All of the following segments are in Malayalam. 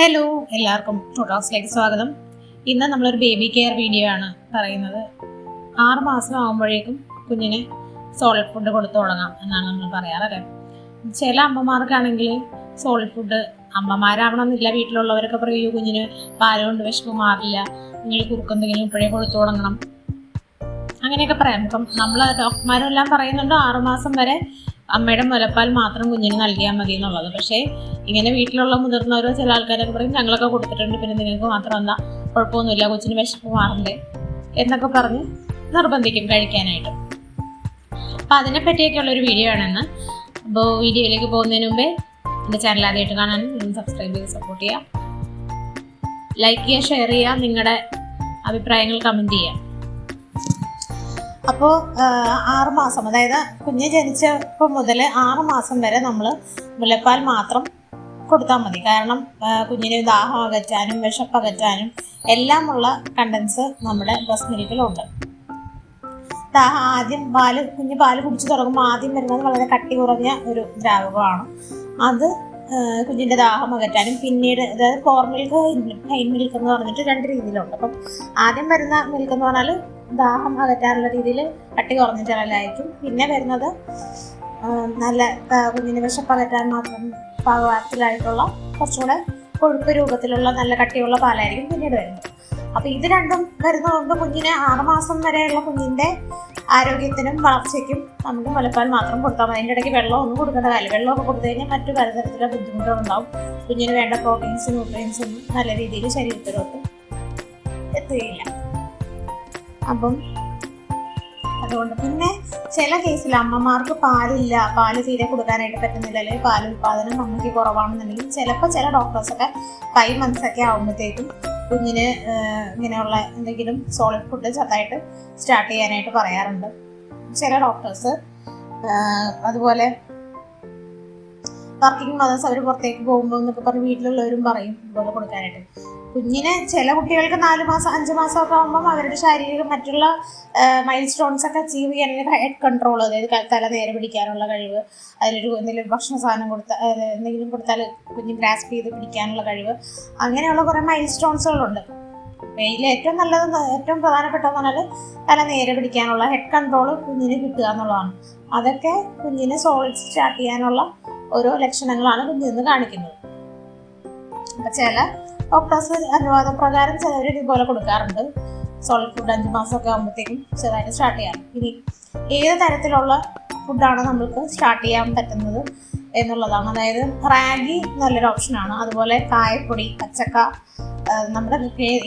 ഹലോ എല്ലാവർക്കും ടോക്സിലേക്ക് സ്വാഗതം. ഇന്ന് നമ്മളൊരു ബേബി കെയർ വീഡിയോ ആണ് പറയുന്നത്. ആറ് മാസം ആകുമ്പോഴേക്കും കുഞ്ഞിന് സോളിഡ് ഫുഡ് കൊടുത്തു തുടങ്ങാം എന്നാണ് നമ്മൾ പറയാറല്ലേ ചില അമ്മമാർക്കാണെങ്കിൽ സോളിഡ് ഫുഡ് അമ്മമാരാവണമെന്നില്ല വീട്ടിലുള്ളവരൊക്കെ പറയൂ കുഞ്ഞിന് പാൽ കൊണ്ട് വിശപ്പ് മാറില്ല നിങ്ങൾ കുറുക്കെന്തെങ്കിലും ഇപ്പോഴേ കൊടുത്തു തുടങ്ങണം. അങ്ങനെയൊക്കെ പറയാം. ഇപ്പം നമ്മൾ ഡോക്ടർമാരെല്ലാം പറയുന്നുണ്ട് ആറുമാസം വരെ അമ്മയുടെ മുലപ്പാൽ മാത്രം കുഞ്ഞിന് നൽകിയാൽ മതി എന്നുള്ളത്. പക്ഷേ ഇങ്ങനെ വീട്ടിലുള്ള മുതിർന്നവരോ ചില ആൾക്കാരൊക്കെ പറയും ഞങ്ങളൊക്കെ കൊടുത്തിട്ടുണ്ട് പിന്നെ നിങ്ങൾക്ക് മാത്രം എന്താ? കുഴപ്പമൊന്നുമില്ല കൊച്ചിന് വിശപ്പ് മാറണ്ടേ? എന്നൊക്കെ പറഞ്ഞ് നിർബന്ധിക്കും കഴിക്കാനായിട്ട്. അപ്പം അതിനെ പറ്റിയൊക്കെയുള്ള ഒരു വീഡിയോ ആണെന്ന്. അപ്പോൾ വീഡിയോയിലേക്ക് പോകുന്നതിന് മുമ്പേ എന്റെ ചാനൽ ആദ്യമായിട്ട് കാണാൻ സബ്സ്ക്രൈബ് ചെയ്ത് സപ്പോർട്ട് ചെയ്യുക. ലൈക്ക് ചെയ്യുക ഷെയർ ചെയ്യുക നിങ്ങളുടെ അഭിപ്രായങ്ങൾ കമന്റ് ചെയ്യുക. അപ്പോൾ ആറുമാസം അതായത് കുഞ്ഞ് ജനിച്ചപ്പോൾ മുതൽ ആറുമാസം വരെ നമ്മൾ മുലപ്പാൽ മാത്രം കൊടുത്താൽ മതി. കാരണം കുഞ്ഞിന് ദാഹം അകറ്റാനും വിശപ്പ് അകറ്റാനും എല്ലാമുള്ള കണ്ടൻസ് നമ്മുടെ ബ്രസ്റ്റ് മിൽക്കിലുണ്ട്. ദാഹം ആദ്യം പാൽ കുഞ്ഞ് പാൽ കുടിച്ചു തുടങ്ങുമ്പോൾ ആദ്യം വരുന്നത് വളരെ കട്ടി കുറഞ്ഞ ഒരു ദ്രാവകമാണ്. അത് കുഞ്ഞിന്റെ ദാഹം അകറ്റാനും പിന്നീട് അതായത് ഫോർ മിൽക്ക് ഹൈൻ മിൽക്ക് എന്ന് പറഞ്ഞിട്ട് രണ്ട് രീതിയിലുണ്ട്. അപ്പം ആദ്യം വരുന്ന മിൽക്ക് എന്ന് പറഞ്ഞാൽ ദാഹം അകറ്റാനുള്ള രീതിയിൽ കട്ടി കുറഞ്ഞ ചിലലായിരിക്കും പിന്നെ വരുന്നത് നല്ല കുഞ്ഞിന് വിശപ്പ് അകറ്റാൻ മാത്രം പാകത്തിലായിട്ടുള്ള കുറച്ചുകൂടെ കൊഴുപ്പ് രൂപത്തിലുള്ള നല്ല കട്ടിയുള്ള പാലായിരിക്കും പിന്നീട് വരുന്നത്. അപ്പോൾ ഇത് രണ്ടും വരുന്നതുകൊണ്ട് കുഞ്ഞിന് ആറുമാസം വരെയുള്ള കുഞ്ഞിന്റെ ആരോഗ്യത്തിനും വളർച്ചയ്ക്കും നമുക്ക് മുലപ്പാൽ മാത്രം കൊടുത്താൽ മതി അതിന്റെ ഇടയ്ക്ക് വെള്ളം ഒന്നും കൊടുക്കേണ്ട. കാര്യം വെള്ളമൊക്കെ കൊടുത്തു കഴിഞ്ഞാൽ മറ്റു പലതരത്തിലുള്ള ബുദ്ധിമുട്ടുകൾ ഉണ്ടാവും കുഞ്ഞിന് വേണ്ട പ്രോട്ടീൻസും ന്യൂട്രിയൻസും നല്ല രീതിയിൽ ശരീരത്തിലോട്ട് എത്തുകയില്ല. അപ്പം അതുകൊണ്ട് പിന്നെ ചില കേസിൽ അമ്മമാർക്ക് പാലില്ല. പാൽ തീരെ കൊടുക്കാനായിട്ട് പറ്റുന്നില്ല. അല്ലെങ്കിൽ പാൽ ഉൽപ്പാദനം അമ്മയ്ക്ക് കുറവാണെന്നുണ്ടെങ്കിൽ ചിലപ്പോൾ ചില ഡോക്ടേഴ്സൊക്കെ ഫൈവ് മന്ത്സ് ഒക്കെ ആകുമ്പോഴത്തേക്കും കുഞ്ഞിന് ഇങ്ങനെയുള്ള എന്തെങ്കിലും സോളിഡ് ഫുഡ് ചെറുതായിട്ട് സ്റ്റാർട്ട് ചെയ്യാനായിട്ട് പറയാറുണ്ട്. ചില ഡോക്ടേഴ്സ് അതുപോലെ വർക്കിംഗ് മദേഴ്സ് അവർ പുറത്തേക്ക് പോകുമ്പോൾ എന്നൊക്കെ പറഞ്ഞ് വീട്ടിലുള്ളവരും പറയും ഇതുപോലെ കൊടുക്കാനായിട്ട്. കുഞ്ഞിന് ചില കുട്ടികൾക്ക് നാല് മാസം അഞ്ച് മാസം ഒക്കെ ആകുമ്പം അവരുടെ ശാരീരിക മറ്റുള്ള മൈൽ സ്റ്റോൺസ് ഒക്കെ അച്ചീവ് ചെയ്യാനൊരു ഹെഡ് കൺട്രോൾ അതായത് തല നേരെ പിടിക്കാനുള്ള കഴിവ് അതിലൊരു എന്തെങ്കിലും ഭക്ഷണ സാധനം കൊടുത്താൽ എന്തെങ്കിലും കൊടുത്താൽ കുഞ്ഞ് ഗ്രാസ്പ് ചെയ്ത് പിടിക്കാനുള്ള കഴിവ് അങ്ങനെയുള്ള കുറേ മൈൽ സ്റ്റോൺസുകളുണ്ട് ഇതിൽ ഏറ്റവും നല്ലത് ഏറ്റവും പ്രധാനപ്പെട്ടതെന്ന് പറഞ്ഞാൽ തല നേരെ പിടിക്കാനുള്ള ഹെഡ് കൺട്രോൾ കുഞ്ഞിന് കിട്ടുക എന്നുള്ളതാണ്. അതൊക്കെ കുഞ്ഞിന് സോളിഡ് സ്റ്റാർട്ട് ചെയ്യാനുള്ള ഓരോ ലക്ഷണങ്ങളാണ് കുഞ്ഞിൽ നിന്ന് കാണിക്കുന്നത്. അപ്പം ചില ഡോക്ടേഴ്സ് അനുവാദപ്രകാരം ചിലർ ഇതുപോലെ കൊടുക്കാറുണ്ട്. സോളിഡ് ഫുഡ് അഞ്ച് മാസമൊക്കെ ആകുമ്പോഴത്തേക്കും ചെറുതായിട്ട് സ്റ്റാർട്ട് ചെയ്യാം. ഇനി ഏത് തരത്തിലുള്ള ഫുഡാണ് നമ്മൾക്ക് സ്റ്റാർട്ട് ചെയ്യാൻ പറ്റുന്നത് എന്നുള്ളതാണ്. അതായത് റാഗി നല്ലൊരു ഓപ്ഷനാണ് അതുപോലെ കായപ്പൊടി പച്ചക്ക നമ്മുടെ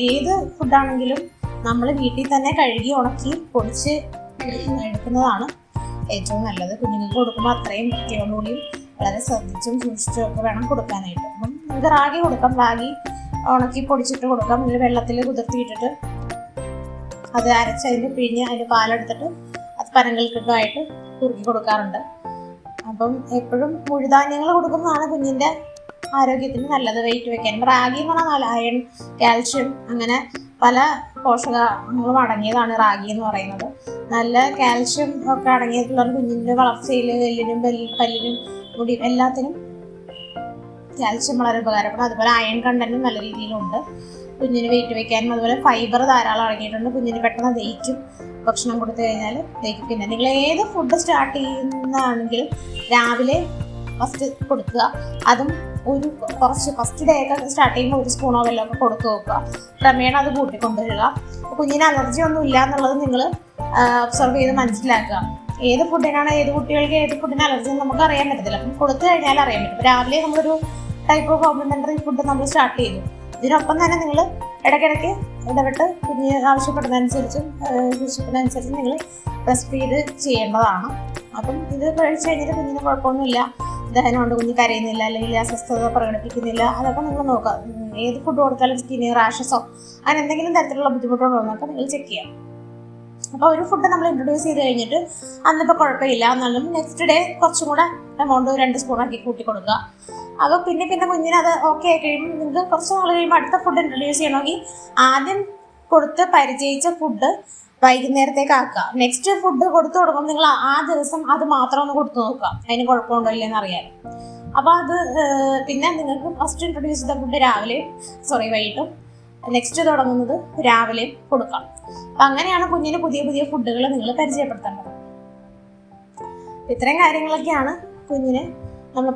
ഏത് ഫുഡാണെങ്കിലും നമ്മൾ വീട്ടിൽ തന്നെ കഴുകി ഉണക്കി പൊടിച്ച് എടുക്കുന്നതാണ് ഏറ്റവും നല്ലത്. കുഞ്ഞുങ്ങൾക്ക് കൊടുക്കുമ്പോൾ അത്രയും വൃത്തിയോടുകൂടിയും വളരെ ശ്രദ്ധിച്ചും സൂക്ഷിച്ചും ഒക്കെ വേണം കൊടുക്കാനായിട്ട്. അപ്പം നമുക്ക് റാഗി കൊടുക്കാം. റാഗി ഉണക്കി പൊടിച്ചിട്ട് കൊടുക്കാം. അല്ലെങ്കിൽ വെള്ളത്തിൽ കുതിർത്തിയിട്ടിട്ട് അത് അരച്ച് അതിന്റെ പിഴിഞ്ഞ് അതിന്റെ പാലെടുത്തിട്ട് അത് പനങ്ങൾക്കിട്ടുമായിട്ട് കുറുക്കി കൊടുക്കാറുണ്ട്. അപ്പം എപ്പോഴും മുഴുധാന്യങ്ങൾ കൊടുക്കുന്നതാണ് കുഞ്ഞിന്റെ ആരോഗ്യത്തിന് നല്ലത്. വെയിറ്റ് വെക്കാൻ. റാഗി എന്ന് പറഞ്ഞാൽ നല്ല അയൺ കാൽഷ്യം അങ്ങനെ പല പോഷകങ്ങളും അടങ്ങിയതാണ് റാഗി എന്ന് പറയുന്നത്. നല്ല കാൽഷ്യം ഒക്കെ അടങ്ങിയിട്ടുള്ള കുഞ്ഞിന്റെ വളർച്ചയിൽ എല്ലിനും പല്ലിനും മുടി എല്ലാത്തിനും കാൽഷ്യം വളരെ ഉപകാരപ്പെടും. അതുപോലെ അയൺ കണ്ടന്റും നല്ല രീതിയിലുണ്ട്. കുഞ്ഞിന് വെയിറ്റ് വെക്കാനും അതുപോലെ ഫൈബർ ധാരാളം അടങ്ങിയിട്ടുണ്ട്. കുഞ്ഞിന് പെട്ടെന്ന് ദഹിക്കും. ഭക്ഷണം കൊടുത്തു കഴിഞ്ഞാൽ ദഹിക്കും. പിന്നെ നിങ്ങൾ ഏത് ഫുഡ് സ്റ്റാർട്ട് ചെയ്യുന്നതാണെങ്കിലും രാവിലെ ഫസ്റ്റ് കൊടുക്കുക. അതും ഒരു കുറച്ച് ഫസ്റ്റ് ഡേ ഒക്കെ സ്റ്റാർട്ട് ചെയ്യുമ്പോൾ ഒരു സ്പൂണോ വല്ലതും ഒക്കെ കൊടുത്തു നോക്കുക. ക്രമേണ അത് കൂട്ടിക്കൊണ്ടുവരിക. കുഞ്ഞിന് അലർജി ഒന്നും ഇല്ല എന്നുള്ളത് നിങ്ങൾ ഒബ്സർവ് ചെയ്ത് മനസ്സിലാക്കുക. ഏത് ഫുഡിനാണ് ഏത് കുട്ടികൾക്ക് ഏത് ഫുഡിന് അലർജി എന്ന് നമുക്ക് അറിയാൻ പറ്റത്തില്ല. അപ്പം കൊടുത്തു കഴിഞ്ഞാൽ അറിയാൻ പറ്റും. രാവിലെ നമ്മളൊരു ടൈപ്പ് ഓഫ് കോംപ്ലിമെന്ററി ഫുഡ് നമ്മൾ സ്റ്റാർട്ട് ചെയ്തു. ഇതിനൊപ്പം തന്നെ നിങ്ങൾ ഇടയ്ക്കിടയ്ക്ക് ഇടപെട്ട് കുഞ്ഞ് ആവശ്യപ്പെടുന്നതനുസരിച്ചും ആവശ്യപ്പെടുന്നതനുസരിച്ച് നിങ്ങൾ ബ്രസ്റ്റ് ഫീഡ് ചെയ്യേണ്ടതാണ്. അപ്പം ഇത് കഴിച്ച് കഴിഞ്ഞിട്ട് കുഞ്ഞിന് കുഴപ്പമൊന്നുമില്ല. ദഹനം കൊണ്ട് കുഞ്ഞ് കരയുന്നില്ല അല്ലെങ്കിൽ അസ്വസ്ഥത പ്രകടിപ്പിക്കുന്നില്ല. അതൊക്കെ നിങ്ങൾ നോക്കുക. ഏത് ഫുഡ് കൊടുത്താലും സ്കിന് റാഷസോ അങ്ങനെ എന്തെങ്കിലും തരത്തിലുള്ള ബുദ്ധിമുട്ടുകളോ എന്നൊക്കെ നിങ്ങൾ ചെക്ക് ചെയ്യാം അപ്പോൾ ഒരു ഫുഡ് നമ്മൾ ഇൻട്രൊഡ്യൂസ് ചെയ്ത് കഴിഞ്ഞിട്ട് അന്നിപ്പോൾ കുഴപ്പമില്ല എന്നാലും നെക്സ്റ്റ് ഡേ കുറച്ചും കൂടെ എമൗണ്ട് രണ്ട് സ്പൂണാക്കി കൂട്ടി കൊടുക്കുക. അപ്പോൾ പിന്നെ പിന്നെ കുഞ്ഞിന് അത് ഓക്കെ ആയി കഴിയുമ്പോൾ നിങ്ങൾക്ക് കുറച്ച് നാൾ കഴിയുമ്പോൾ അടുത്ത ഫുഡ് ഇൻട്രൊഡ്യൂസ് ചെയ്യണമെങ്കിൽ ആദ്യം കൊടുത്ത് പരിചയിച്ച ഫുഡ് വൈകുന്നേരത്തേക്ക് ആക്കുക. നെക്സ്റ്റ് ഫുഡ് കൊടുത്തു തുടങ്ങുമ്പോൾ നിങ്ങൾ ആ ദിവസം അത് മാത്രം ഒന്ന് കൊടുത്തു നോക്കുക. അതിന് കുഴപ്പമുണ്ടോ ഇല്ലെന്ന് അറിയാൻ. അപ്പോൾ അത് പിന്നെ നിങ്ങൾക്ക് ഫസ്റ്റ് ഇൻട്രൊഡ്യൂസ് ചെയ്ത ഫുഡ് രാവിലെ സോറി വൈകിട്ടും നെക്സ്റ്റ് തുടങ്ങുന്നത് രാവിലെ കൊടുക്കാം. അപ്പം അങ്ങനെയാണ് കുഞ്ഞിന് പുതിയ പുതിയ ഫുഡുകൾ നിങ്ങൾ പരിചയപ്പെടുത്തേണ്ടത്. ഇത്രയും കാര്യങ്ങളൊക്കെയാണ് കുഞ്ഞിന് നമ്മൾ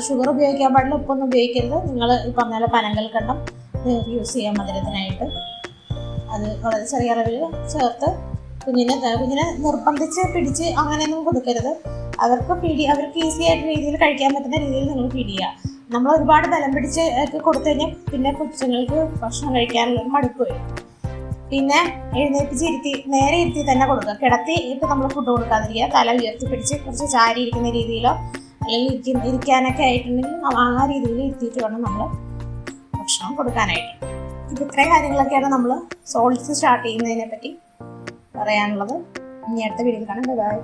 ഷുഗർ ഉപയോഗിക്കാൻ പാടില്ല ഉപ്പൊന്നും ഉപയോഗിക്കരുത്. നിങ്ങൾ ഈ പറഞ്ഞ പോലെ പനങ്കൽക്കണ്ടം നിങ്ങൾക്ക് യൂസ് ചെയ്യാം മധുരത്തിനായിട്ട്. അത് വളരെ ചെറിയ അളവിൽ ചേർത്ത് കുഞ്ഞിനെ കുഞ്ഞിനെ നിർബന്ധിച്ച് പിടിച്ച് അങ്ങനെയൊന്നും കൊടുക്കരുത്. അവർക്ക് ഫീഡ് അവർക്ക് ഈസി ആയിട്ട് രീതിയിൽ കഴിക്കാൻ പറ്റുന്ന രീതിയിൽ നിങ്ങൾ ഫീഡ് ചെയ്യുക. നമ്മൾ ഒരുപാട് ബലം പിടിച്ച് ഒക്കെ കൊടുത്തു കഴിഞ്ഞാൽ പിന്നെ കൊച്ചുങ്ങൾക്ക് ഭക്ഷണം കഴിക്കാനുള്ള മടുപ്പ് വരും പിന്നെ എഴുന്നേറ്റ് ഇരുത്തി നേരെ ഇരുത്തി തന്നെ കൊടുക്കുക. കിടത്തി ഇട്ട് നമ്മൾ ഫുഡ് കൊടുക്കാതിരിക്കുക. തല ഉയർത്തി പിടിച്ച് കുറച്ച് ചാരി ഇരിക്കുന്ന രീതിയിലോ അല്ലെങ്കിൽ ഇരിക്കുന്ന ഇരിക്കാനൊക്കെ ആയിട്ടുണ്ടെങ്കിൽ ആ രീതിയിൽ ഇരുത്തിയിട്ട് വേണം നമ്മൾ ഭക്ഷണം കൊടുക്കാനായിട്ട്. ഇപ്പം ഇത്രയും കാര്യങ്ങളൊക്കെയാണ് നമ്മൾ സോൾസ് സ്റ്റാർട്ട് ചെയ്യുന്നതിനെ പറ്റി പറയാനുള്ളത്. ഇനി അടുത്ത വീഡിയോ കാണാം. ബൈ